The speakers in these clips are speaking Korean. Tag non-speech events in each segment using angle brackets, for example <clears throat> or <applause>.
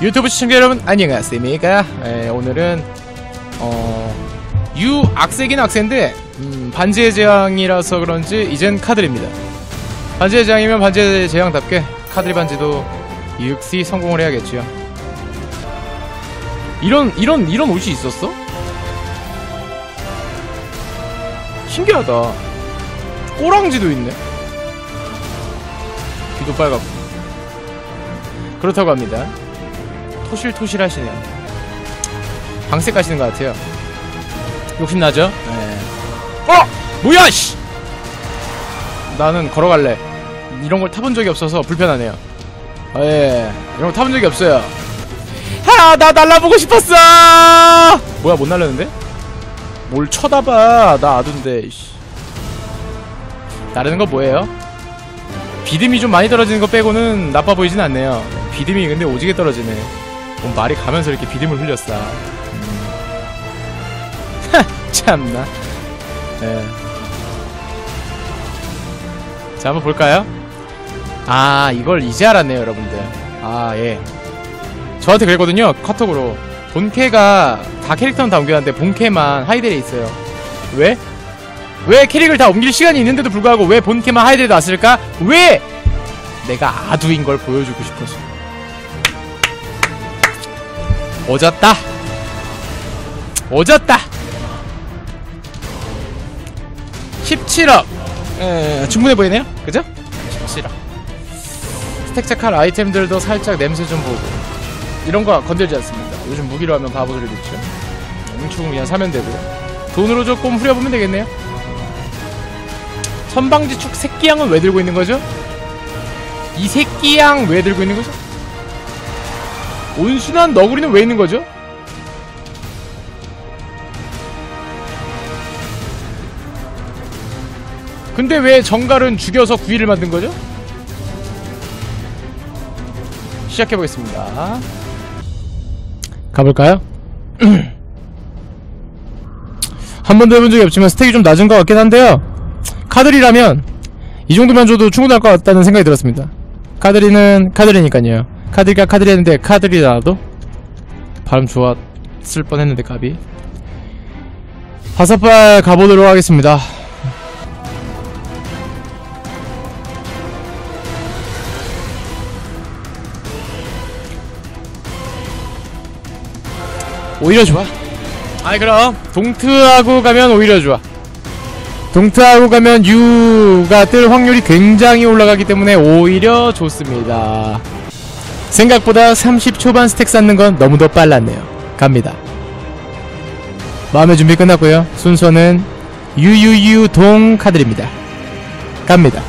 유튜브 시청자 여러분 안녕하십니까? 에, 오늘은 어... 유 악세긴 악세인데 음, 반지의 제왕이라서 그런지 이젠 카드입니다. 반지의 제왕이면 반지의 제왕답게 카드리 반지도 유익시 성공을 해야겠죠. 이런 이런 이런 옷이 있었어? 신기하다. 꼬랑지도 있네. 귀도 빨갛고. 그렇다고 합니다 토실토실 하시네요 방색 가시는 것 같아요 욕심나죠? 네. 어! 뭐야 씨! 나는 걸어갈래 이런 걸 타본 적이 없어서 불편하네요 아, 예 이런 거 타본 적이 없어요 하 나 날라보고 싶었어 뭐야 못 날렸는데? 뭘 쳐다봐 나 아둔데 씨. 나르는 거 뭐예요? 비듬이 좀 많이 떨어지는 거 빼고는 나빠 보이진 않네요 비듬이 근데 오지게 떨어지네 뭔 말이 가면서 이렇게 비듬을 흘렸어 음. 참나 네. 자 한번 볼까요? 아 이걸 이제 알았네요 여러분들 아 예 저한테 그랬거든요 카톡으로 본캐가 다 캐릭터는 다 옮겨놨는데 본캐만 하이델에 있어요 왜? 왜 캐릭을 다 옮길 시간이 있는데도 불구하고 왜 본캐만 하이델에 놨을까? 왜? 내가 아두인 걸 보여주고 싶어서 오졌다. 오졌다. 17억. 에, 충분해 보이네요. 그죠? 17억. 스택 체크할 아이템들도 살짝 냄새 좀 보고. 이런 거 건들지 않습니다. 요즘 무기로 하면 바보들이겠죠. 뭉충 그냥 사면 되고 돈으로 조금 후려보면 되겠네요. 선방지축 새끼양은 왜 들고 있는 거죠? 이 새끼양 왜 들고 있는 거죠? 온순한 너구리는 왜 있는 거죠? 근데 왜 정갈은 죽여서 구이를 만든 거죠? 시작해보겠습니다. 가볼까요? <clears throat> 한 번도 해본 적이 없지만 스택이 좀 낮은 것 같긴 한데요. 카드리라면 이 정도만 줘도 충분할 것 같다는 생각이 들었습니다. 카드리는 카드리니까요. 카드리가 카드리 했는데 카드리라도 발음 좋았을 뻔했는데 까비. 다섯 발 가보도록 하겠습니다. 오히려 좋아. 아이 그럼 동트하고 가면 오히려 좋아. 동트하고 가면 U가 뜰 확률이 굉장히 올라가기 때문에 오히려 좋습니다. 생각보다 30 초반 스택 쌓는 건 너무도 빨랐네요. 갑니다. 마음의 준비 끝났고요. 순서는 유유유 동 카드입니다. 갑니다.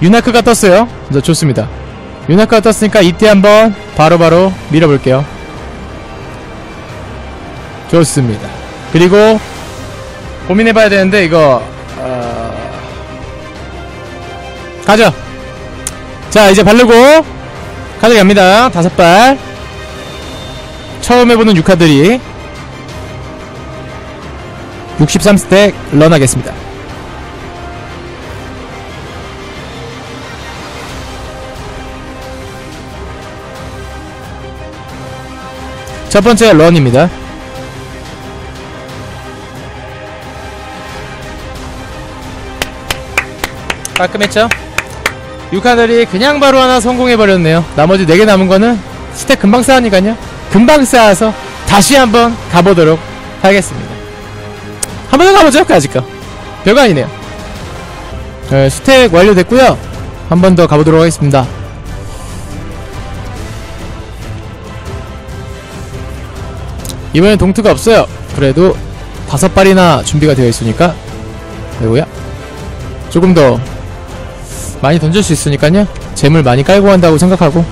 유나크가 떴어요. 저 좋습니다. 유나크가 떴으니까 이때 한번 바로바로 밀어볼게요. 좋습니다. 그리고 고민해봐야 되는데 이거 어... 가죠. 자 이제 바르고 카드 갑니다. 다섯 발. 처음 해보는 6카들이 63스택 런하겠습니다. 첫 번째 런입니다. 깔끔했죠? 6카들이 그냥 바로 하나 성공해버렸네요. 나머지 4개 남은 거는 스택 금방 쌓으니까요. 금방 쌓아서 다시 한번 가보도록 하겠습니다. 한 번 더 가보죠, 거. 별거 아니네요. 네, 스택 완료됐고요. 한 번 더 가보도록 하겠습니다. 이번엔 동트가 없어요. 그래도 다섯 발이나 준비가 되어 있으니까 아이고야 조금 더 많이 던질 수 있으니까요. 재물 많이 깔고 간다고 생각하고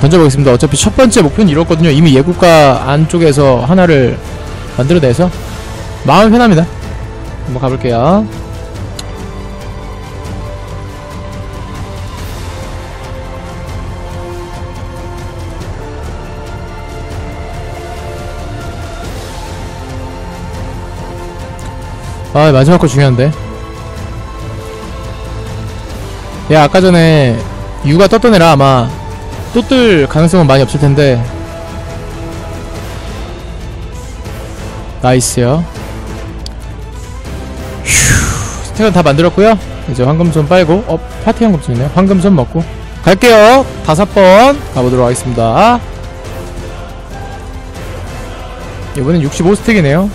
던져보겠습니다. 어차피 첫 번째 목표는 이렇거든요. 이미 예국가 안쪽에서 하나를 만들어내서 마음이 편합니다. 한번 가볼게요. 아 마지막 거 중요한데 야 아까 전에 유가 떴던 애라 아마 또 뜰 가능성은 많이 없을 텐데. 나이스요. 휴, 스택은 다 만들었고요. 이제 황금손 빨고, 어, 파티 황금손이네요. 황금손 먹고. 갈게요. 다섯 번 가보도록 하겠습니다. 이번엔 65스택이네요.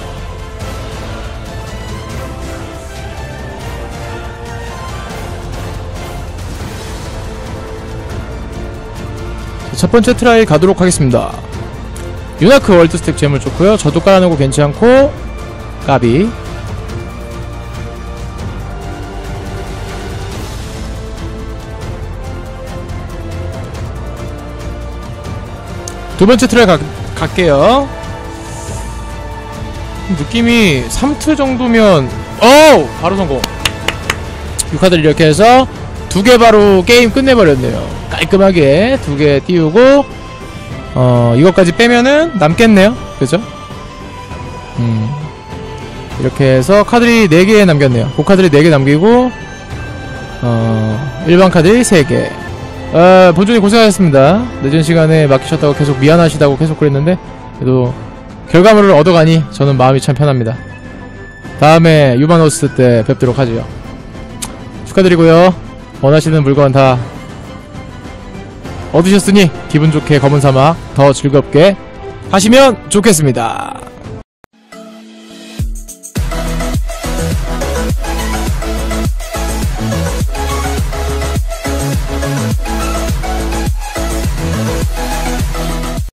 첫 번째 트라이 가도록 하겠습니다. 유나크 월드 스택 재물 좋고요. 저도 깔아놓고 괜찮고 까비 두 번째 트라이 가, 갈게요. 느낌이 3트 정도면 어 바로 성공 6카드를 이렇게 해서 두 개 바로 게임 끝내버렸네요. 깔끔하게 두 개 띄우고 어 이것까지 빼면은 남겠네요. 그죠? 음. 이렇게 해서 카드리 4개 남겼네요. 고카드리 4개 남기고 어 일반 카드리 3개. 어 본준이 고생하셨습니다. 늦은 시간에 막히셨다고 계속 미안하시다고 계속 그랬는데 그래도 결과물을 얻어가니 저는 마음이 참 편합니다. 다음에 유바노스 때 뵙도록 하죠 축하드리고요 원하시는 물건 다 얻으셨으니 기분 좋게 검은 사막 더 즐겁게 하시면 좋겠습니다